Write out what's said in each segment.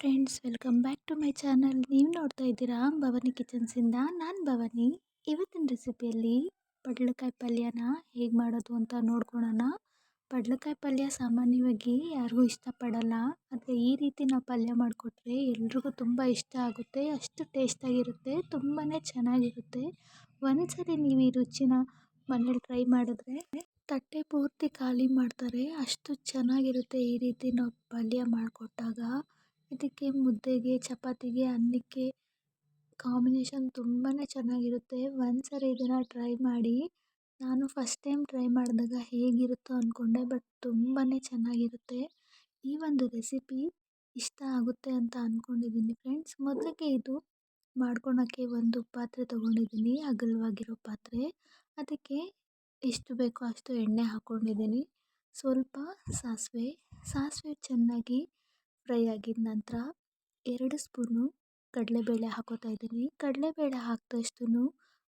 Friends welcome back to my channel ನೀವು ನೋಡ್ತಾ ಇದ್ದೀರಾ ಭವಾನಿ ಕಿಚನ್ಸಿಂದ ನಾನು ಭವಾನಿ. ಇವತ್ತಿನ ರೆಸಿಪಿಯಲ್ಲಿ ಪಡ್ಲಕಾಯಿ ಪಲ್ಯನ ಹೇಗೆ ಮಾಡೋದು ಅಂತ ನೋಡ್ಕೊಳೋಣ. ಪಡ್ಲಕಾಯಿ ಪಲ್ಯ ಸಾಮಾನ್ಯವಾಗಿ ಯಾರಿಗೂ ಇಷ್ಟಪಡಲ್ಲ. ಆದರೆ ಈ ರೀತಿ ನಾವು ಪಲ್ಯ ಮಾಡಿಕೊಟ್ರೆ ಎಲ್ರಿಗೂ ತುಂಬ ಇಷ್ಟ ಆಗುತ್ತೆ. ಅಷ್ಟು ಟೇಸ್ಟಾಗಿರುತ್ತೆ ತುಂಬಾ ಚೆನ್ನಾಗಿರುತ್ತೆ. ಒಂದ್ಸರಿ ನೀವು ಈ ರುಚಿನ ಮನೇಲಿ ಟ್ರೈ ಮಾಡಿದ್ರೆ ತಟ್ಟೆ ಪೂರ್ತಿ ಖಾಲಿ ಮಾಡ್ತಾರೆ. ಅಷ್ಟು ಚೆನ್ನಾಗಿರುತ್ತೆ ಈ ರೀತಿ ನಾವು ಪಲ್ಯ ಮಾಡಿಕೊಟ್ಟಾಗ. ಇದಕ್ಕೆ ಮುದ್ದೆಗೆ, ಚಪಾತಿಗೆ, ಅನ್ನಕ್ಕೆ ಕಾಂಬಿನೇಷನ್ ತುಂಬಾ ಚೆನ್ನಾಗಿರುತ್ತೆ. ಒಂದ್ಸರಿ ಇದನ್ನು ಟ್ರೈ ಮಾಡಿ, ನಾನು ಫಸ್ಟ್ ಟೈಮ್ ಟ್ರೈ ಮಾಡಿದಾಗ ಹೇಗಿರುತ್ತೋ ಅಂದ್ಕೊಂಡೆ ಬಟ್ ತುಂಬಾ ಚೆನ್ನಾಗಿರುತ್ತೆ. ಈ ಒಂದು ರೆಸಿಪಿ ಇಷ್ಟ ಆಗುತ್ತೆ ಅಂತ ಅಂದ್ಕೊಂಡಿದ್ದೀನಿ ಫ್ರೆಂಡ್ಸ್ ಮೊದಲಿಗೆ ಇದು ಮಾಡ್ಕೊಳಕ್ಕೆ ಒಂದು ಪಾತ್ರೆ ತೊಗೊಂಡಿದ್ದೀನಿ ಅಗಲವಾಗಿರೋ ಪಾತ್ರೆ. ಅದಕ್ಕೆ ಎಷ್ಟು ಬೇಕೋ ಅಷ್ಟು ಎಣ್ಣೆ ಹಾಕ್ಕೊಂಡಿದ್ದೀನಿ ಸ್ವಲ್ಪ ಸಾಸಿವೆ ಸಾಸಿವೆ ಚೆನ್ನಾಗಿ ಫ್ರೈ ಆಗಿದ ನಂತರ ಎರಡು ಸ್ಪೂನು ಕಡಲೆಬೇಳೆ ಹಾಕೋತಾ ಇದ್ದೀನಿ. ಕಡಲೆಬೇಳೆ ಹಾಕಿದಷ್ಟು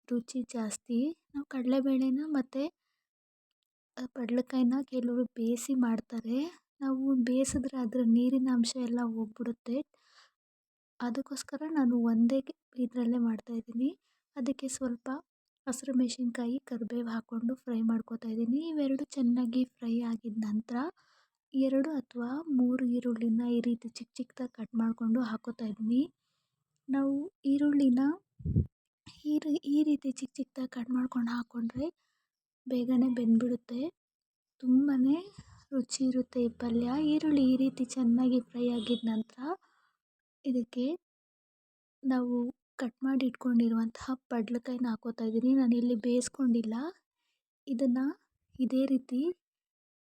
ರುಚಿ ಜಾಸ್ತಿ. ನಾವು ಕಡಲೆಬೇಳೆನ ಮತ್ತು ಪಡ್ಲಕಾಯಿನ ಕೆಲವರು ಬೇಯಿಸಿ ಮಾಡ್ತಾರೆ. ನಾವು ಬೇಯಿಸಿದ್ರೆ ಅದರ ನೀರಿನ ಅಂಶ ಎಲ್ಲ ಹೋಗ್ಬಿಡುತ್ತೆ. ಅದಕ್ಕೋಸ್ಕರ ನಾನು ಒಂದೇ ಇದರಲ್ಲೇ ಮಾಡ್ತಾಯಿದ್ದೀನಿ ಅದಕ್ಕೆ ಸ್ವಲ್ಪ ಹಸಿರು ಮೆಣಸಿನ್ಕಾಯಿ, ಕರಿಬೇವು ಹಾಕ್ಕೊಂಡು ಫ್ರೈ ಮಾಡ್ಕೊತಾ ಇದ್ದೀನಿ. ಇವೆರಡು ಚೆನ್ನಾಗಿ ಫ್ರೈ ಆಗಿದ ನಂತರ ಎರಡು ಅಥವಾ ಮೂರು ಈರುಳ್ಳಿನ ಈ ರೀತಿ ಚಿಕ್ಕ ಚಿಕ್ಕದಾಗಿ ಕಟ್ ಮಾಡಿಕೊಂಡು ಹಾಕ್ಕೋತಾ ಇದ್ದೀನಿ. ನಾವು ಈರುಳ್ಳಿನ ಈ ಈ ರೀತಿ ಚಿಕ್ಕ ಚಿಕ್ಕದಾಗಿ ಕಟ್ ಮಾಡ್ಕೊಂಡು ಹಾಕ್ಕೊಂಡ್ರೆ ಬೇಗನೆ ಬೆಂದ್ಬಿಡುತ್ತೆ. ತುಂಬಾ ರುಚಿ ಇರುತ್ತೆ ಈ ಪಲ್ಯ. ಈರುಳ್ಳಿ ಈ ರೀತಿ ಚೆನ್ನಾಗಿ ಫ್ರೈ ಆಗಿದ ನಂತರ ಇದಕ್ಕೆ ನಾವು ಕಟ್ ಮಾಡಿ ಇಟ್ಕೊಂಡಿರುವಂತಹ ಪಡ್ಲಕಾಯಿನ ಹಾಕ್ಕೋತಾ ಇದ್ದೀನಿ. ನಾನಿಲ್ಲಿ ಬೇಯಿಸ್ಕೊಂಡಿಲ್ಲ. ಇದನ್ನು ಇದೇ ರೀತಿ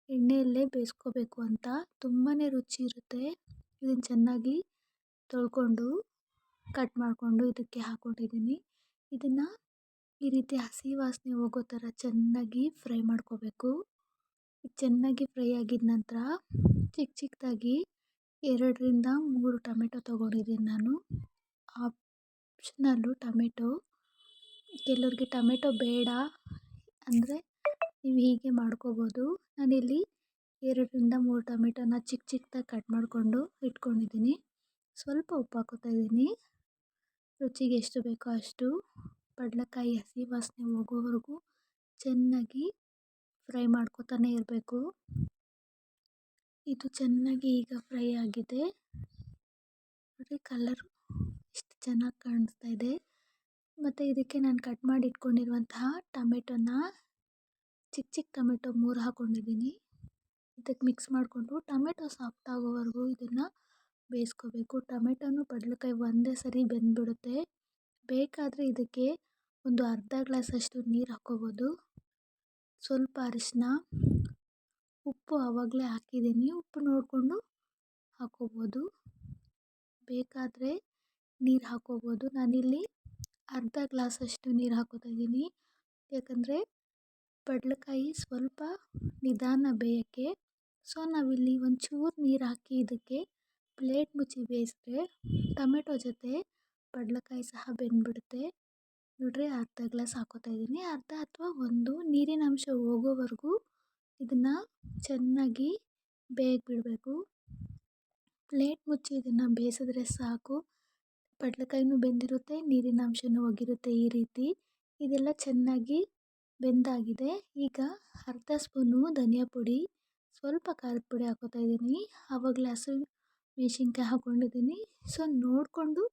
ಎಣ್ಣೆಯಲ್ಲೇ ಬೇಯಿಸ್ಕೋಬೇಕು ಅಂತ ತುಂಬಾ ರುಚಿ ಇರುತ್ತೆ. ಇದನ್ನು ಚೆನ್ನಾಗಿ ತೊಳ್ಕೊಂಡು ಕಟ್ ಮಾಡಿಕೊಂಡು ಇದಕ್ಕೆ ಹಾಕ್ಕೊಂಡಿದ್ದೀನಿ. ಇದನ್ನು ಈ ರೀತಿ ಹಸಿ ವಾಸನೆ ಹೋಗೋ ಥರ ಚೆನ್ನಾಗಿ ಫ್ರೈ ಮಾಡ್ಕೋಬೇಕು. ಚೆನ್ನಾಗಿ ಫ್ರೈ ಆಗಿದ ನಂತರ ಚಿಕ್ಕ ಚಿಕ್ಕದಾಗಿ ಎರಡರಿಂದ ಮೂರು ಟೊಮೆಟೊ ತೊಗೊಂಡಿದ್ದೀನಿ ನಾನು. Optional tomato. ಕೆಲವ್ರಿಗೆ ಟೊಮೆಟೊ ಬೇಡ ಅಂದರೆ ನೀವು ಹೀಗೆ ಮಾಡ್ಕೋಬೋದು. ನಾನಿಲ್ಲಿ ಎರಡರಿಂದ ಮೂರು ಟೊಮೆಟೊನ ಚಿಕ್ಕ ಚಿಕ್ಕದಾಗಿ ಕಟ್ ಮಾಡಿಕೊಂಡು ಇಟ್ಕೊಂಡಿದ್ದೀನಿ. ಸ್ವಲ್ಪ ಉಪ್ಪು ಹಾಕ್ಕೋತಾ ಇದ್ದೀನಿ. ರುಚಿಗೆ ಎಷ್ಟು ಬೇಕೋ ಅಷ್ಟು. ಪಡ್ಲಕಾಯಿ ಹಸಿ ವಾಸನೆ ಹೋಗೋವರೆಗೂ ಚೆನ್ನಾಗಿ ಫ್ರೈ ಮಾಡ್ಕೊತಾನೆ ಇರಬೇಕು. ಇದು ಚೆನ್ನಾಗಿ ಈಗ ಫ್ರೈ ಆಗಿದೆ. ನೋಡಿ ಕಲರ್ ಎಷ್ಟು ಚೆನ್ನಾಗಿ ಕಾಣಿಸ್ತಾ ಇದೆ. ಮತ್ತು ಇದಕ್ಕೆ ನಾನು ಕಟ್ ಮಾಡಿ ಇಟ್ಕೊಂಡಿರುವಂತಹ ಟೊಮೆಟೊನ ಚಿಕ್ಕ ಚಿಕ್ಕ ಟೊಮೆಟೊ ಮೂರು ಹಾಕ್ಕೊಂಡಿದ್ದೀನಿ ಇದಕ್ಕೆ ಮಿಕ್ಸ್ ಮಾಡಿಕೊಂಡು ಟೊಮೆಟೊ ಸಾಫ್ಟ್ ಆಗೋವರೆಗೂ ಇದನ್ನು ಬೇಯಿಸ್ಕೋಬೇಕು. ಟೊಮೆಟೊನು ಪಡ್ಲಕಾಯಿ ಒಂದೇ ಸರಿ ಬೆಂದ್ಬಿಡುತ್ತೆ. ಬೇಕಾದರೆ ಇದಕ್ಕೆ ಒಂದು ಅರ್ಧ ಗ್ಲಾಸಷ್ಟು ನೀರು ಹಾಕ್ಕೋಬೋದು ಸ್ವಲ್ಪ ಅರಿಶಿನ ಉಪ್ಪು ಆವಾಗಲೇ ಹಾಕಿದ್ದೀನಿ. ಉಪ್ಪು ನೋಡಿಕೊಂಡು ಹಾಕ್ಕೋಬೋದು ಬೇಕಾದರೆ ನೀರು ಹಾಕ್ಕೋಬೋದು ನಾನಿಲ್ಲಿ ಅರ್ಧ ಗ್ಲಾಸಷ್ಟು ನೀರು ಹಾಕ್ಕೋತಾ ಇದ್ದೀನಿ. ಯಾಕಂದರೆ ಪಡ್ಲಕಾಯಿ ಸ್ವಲ್ಪ ನಿಧಾನ ಬೇಯೋಕ್ಕೆ. ಸೊ, ನಾವಿಲ್ಲಿ ಒಂಚೂರು ನೀರು ಹಾಕಿ ಇದಕ್ಕೆ ಪ್ಲೇಟ್ ಮುಚ್ಚಿ ಬೇಯಿಸಿದ್ರೆ ಟೊಮೆಟೊ ಜೊತೆ ಪಡ್ಲಕಾಯಿ ಸಹ ಬೆಂದ್ಬಿಡುತ್ತೆ. ನೋಡ್ರಿ, ಅರ್ಧ ಗ್ಲಾಸ್ ಹಾಕೋತಾ ಇದ್ದೀನಿ. ಅರ್ಧ ಅಥವಾ ಒಂದು ನೀರಿನ ಅಂಶ ಹೋಗೋವರೆಗೂ ಇದನ್ನು ಚೆನ್ನಾಗಿ ಬೇಯಕ್ಕೆ ಪ್ಲೇಟ್ ಮುಚ್ಚಿ ಇದನ್ನು ಬೇಯಿಸಿದ್ರೆ ಸಾಕು. ಪಡ್ಲಕಾಯಿನೂ ಬೆಂದಿರುತ್ತೆ, ನೀರಿನ ಅಂಶನೂ ಹೋಗಿರುತ್ತೆ ಈ ರೀತಿ. ಇದೆಲ್ಲ ಚೆನ್ನಾಗಿ ಬೆಂದಾಗಿದೆ. ಈಗ ಅರ್ಧ ಸ್ಪೂನು ಧನಿಯಾ ಪುಡಿ, ಸ್ವಲ್ಪ ಖಾರದ ಪುಡಿ ಹಾಕೋತಾ ಇದ್ದೀನಿ. ಆವಾಗಲೇ ಗ್ಲಾಸು ಮೆಣಸಿನ್ಕಾಯಿ ಹಾಕ್ಕೊಂಡಿದ್ದೀನಿ ಸೊ ನೋಡಿಕೊಂಡು,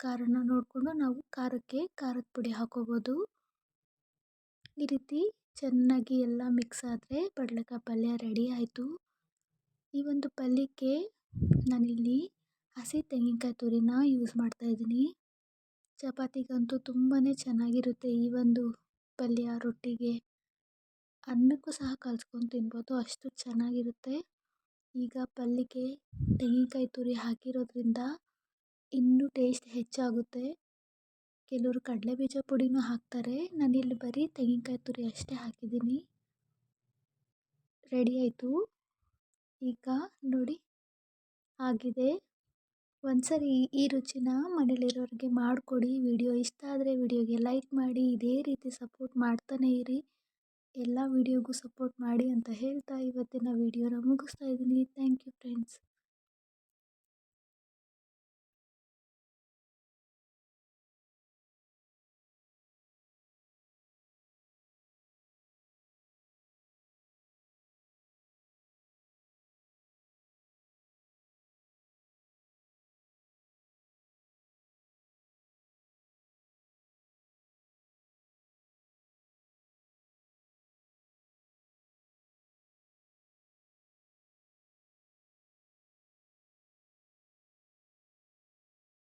ಖಾರನ ನೋಡಿಕೊಂಡು ನಾವು ಖಾರಕ್ಕೆ ಖಾರದ ಪುಡಿ ಹಾಕ್ಕೋಬೋದು ಈ ರೀತಿ ಚೆನ್ನಾಗಿ ಎಲ್ಲ ಮಿಕ್ಸ್ ಆದರೆ ಪಡ್ಲಕಾಯಿ ಪಲ್ಯ ರೆಡಿ ಆಯಿತು. ಈ ಒಂದು ಪಲ್ಯಕ್ಕೆ ನಾನಿಲ್ಲಿ ಹಸಿ ತೆಂಗಿನಕಾಯಿ ತುರಿನ ಯೂಸ್ ಮಾಡ್ತಾಯಿದ್ದೀನಿ ಚಪಾತಿಗಂತೂ ತುಂಬಾ ಚೆನ್ನಾಗಿರುತ್ತೆ ಈ ಒಂದು ಪಲ್ಯ, ರೊಟ್ಟಿಗೆ ಅನ್ನಕ್ಕೂ ಸಹ ಕಲ್ಸ್ಕೊಂಡು ತಿನ್ಬೋದು. ಅಷ್ಟು ಚೆನ್ನಾಗಿರುತ್ತೆ. ಈಗ ಪಲ್ಯಕ್ಕೆ ತೆಂಗಿನಕಾಯಿ ತುರಿ ಹಾಕಿರೋದ್ರಿಂದ ಇನ್ನೂ ಟೇಸ್ಟ್ ಹೆಚ್ಚಾಗುತ್ತೆ. ಕೆಲವರು ಕಡಲೆಬೀಜ ಪುಡಿನೂ ಹಾಕ್ತಾರೆ. ನಾನಿಲ್ಲಿ ಬರೀ ತೆಂಗಿನಕಾಯಿ ತುರಿ ಅಷ್ಟೇ ಹಾಕಿದ್ದೀನಿ. ರೆಡಿ ಆಯಿತು. ಈಗ ನೋಡಿ, ಆಗಿದೆ. ಒಂದ್ಸರಿ ಈ ರುಚಿನ ಮನೇಲಿರೋರಿಗೆ ಮಾಡಿಕೊಡಿ. ವಿಡಿಯೋ ಇಷ್ಟ ಆದರೆ ವಿಡಿಯೋಗೆ ಲೈಕ್ ಮಾಡಿ, ಇದೇ ರೀತಿ ಸಪೋರ್ಟ್ ಮಾಡ್ತಾನೆ ಇರಿ. ಎಲ್ಲ ವೀಡಿಯೋಗೂ ಸಪೋರ್ಟ್ ಮಾಡಿ ಅಂತ ಹೇಳ್ತಾ ಇವತ್ತಿನ ವಿಡಿಯೋನ ಮುಗಿಸ್ತಾ ಇದ್ದೀನಿ. Thank you friends.